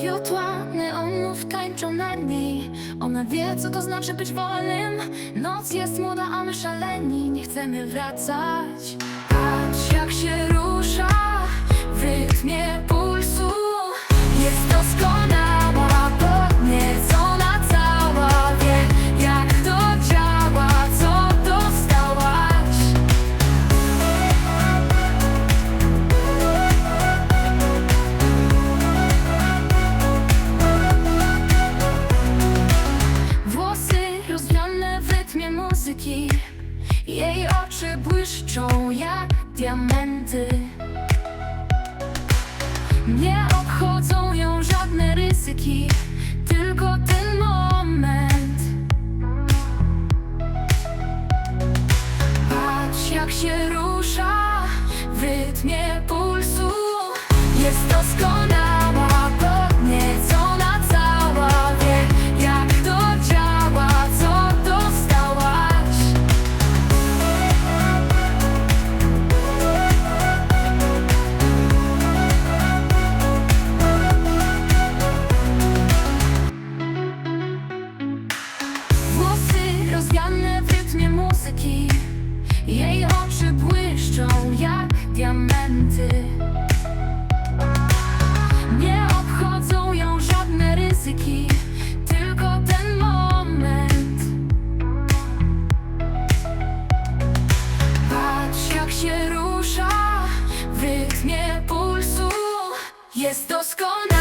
Światła neonów tańczą na niej Ona wie, co to znaczy być wolnym. Noc jest młoda, a my szaleni. Nie chcemy wracać błyszczą jak diamenty. Nie obchodzą ją żadne ryzyki Tylko ten moment. Patrz jak się rusza con